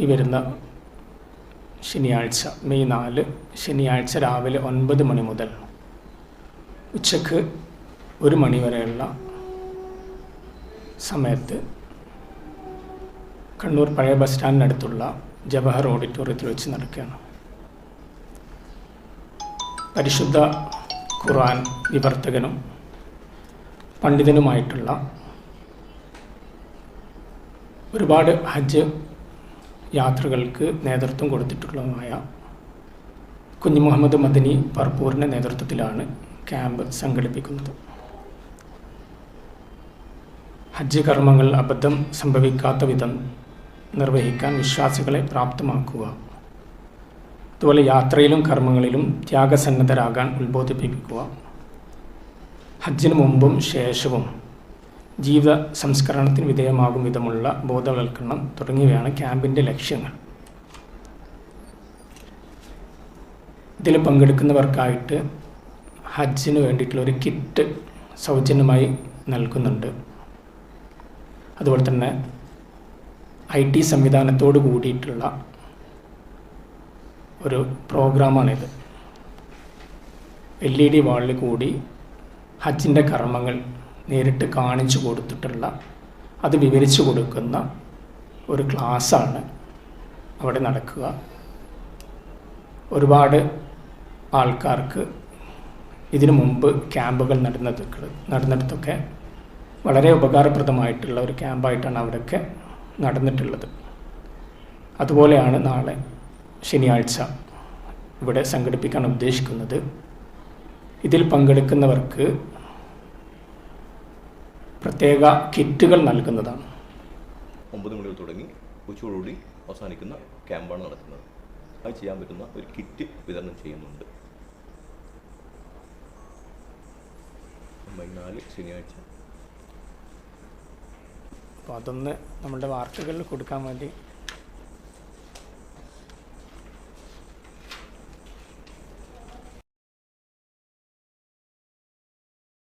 ഈ വരുന്ന ശനിയാഴ്ച മെയ് നാല് ശനിയാഴ്ച രാവിലെ ഒൻപത് മണി മുതൽ ഉച്ചയ്ക്ക് ഒരു മണി വരെയുള്ള സമയത്ത് കണ്ണൂർ പഴയ ബസ് സ്റ്റാൻഡിനടുത്തുള്ള ജവഹർ ഓഡിറ്റോറിയത്തിൽ വെച്ച് നടക്കുകയാണ്. പരിശുദ്ധ ഖുർആൻ വിവർത്തകനും പണ്ഡിതനുമായിട്ടുള്ള ഒരുപാട് ഹജ്ജ് യാത്രകൾക്ക് നേതൃത്വം കൊടുത്തിട്ടുള്ളതുമായ കുഞ്ഞു മുഹമ്മദ് മദനി പർപ്പൂറിന്റെ നേതൃത്വത്തിലാണ് ക്യാമ്പ് സംഘടിപ്പിക്കുന്നത്. ഹജ്ജ് കർമ്മങ്ങൾ അബദ്ധം സംഭവിക്കാത്ത വിധം നിർവഹിക്കാൻ വിശ്വാസികളെ പ്രാപ്തമാക്കുക. അതുപോലെ യാത്രയിലും കർമ്മങ്ങളിലും ത്യാഗസന്നദ്ധരാകാൻ ഉത്ബോധിപ്പിക്കുക. ഹജ്ജിന് മുമ്പും ശേഷവും ജീവിത സംസ്കരണത്തിന് വിധേയമാകും വിധമുള്ള ബോധവൽക്കരണം തുടങ്ങിയവയാണ് ക്യാമ്പിന്റെ ലക്ഷ്യങ്ങൾ. ഇതിൽ പങ്കെടുക്കുന്നവർക്കായിട്ട് ഹജ്ജിന് വേണ്ടിയിട്ടുള്ള ഒരു കിറ്റ് സൗജന്യമായി നൽകുന്നുണ്ട്. അതുപോലെ തന്നെ ഐ ടി സംവിധാനത്തോട് കൂടിയിട്ടുള്ള ഒരു പ്രോഗ്രാമാണിത്. എൽ ഇ ഡി വാളിൽ കൂടി ഹജ്ജിന്റെ കർമ്മങ്ങൾ നേരിട്ട് കാണിച്ചു കൊടുത്തിട്ടുള്ള അത് വിവരിച്ചു കൊടുക്കുന്ന ഒരു ക്ലാസ്സാണ് അവിടെ നടക്കുക. ഒരുപാട് ആൾക്കാർക്ക് ഇതിനു മുമ്പ് ക്യാമ്പുകൾ നടന്നത് നടന്നിടത്തൊക്കെ വളരെ ഉപകാരപ്രദമായിട്ടുള്ള ഒരു ക്യാമ്പായിട്ടാണ് അവിടെയൊക്കെ നടന്നിട്ടുള്ളത്. അതുപോലെയാണ് നാളെ ശനിയാഴ്ച ഇവിടെ സംഘടിപ്പിക്കാൻ ഉദ്ദേശിക്കുന്നത്. ഇതിൽ പങ്കെടുക്കുന്നവർക്ക് പ്രത്യേക കിറ്റുകൾ നൽകുന്നതാണ്. ഒമ്പത് മണി തുടങ്ങി ഉച്ചയോടുകൂടി അവസാനിക്കുന്ന ക്യാമ്പാണ് നടക്കുന്നത്. അത് ചെയ്യാൻ പറ്റുന്ന ഒരു കിറ്റ് വിതരണം ചെയ്യുന്നുണ്ട്. പതിനാല് നാല് ശനിയാഴ്ച. അപ്പോൾ അതൊന്ന് നമ്മുടെ വാർത്തകളിൽ കൊടുക്കാൻ വേണ്ടി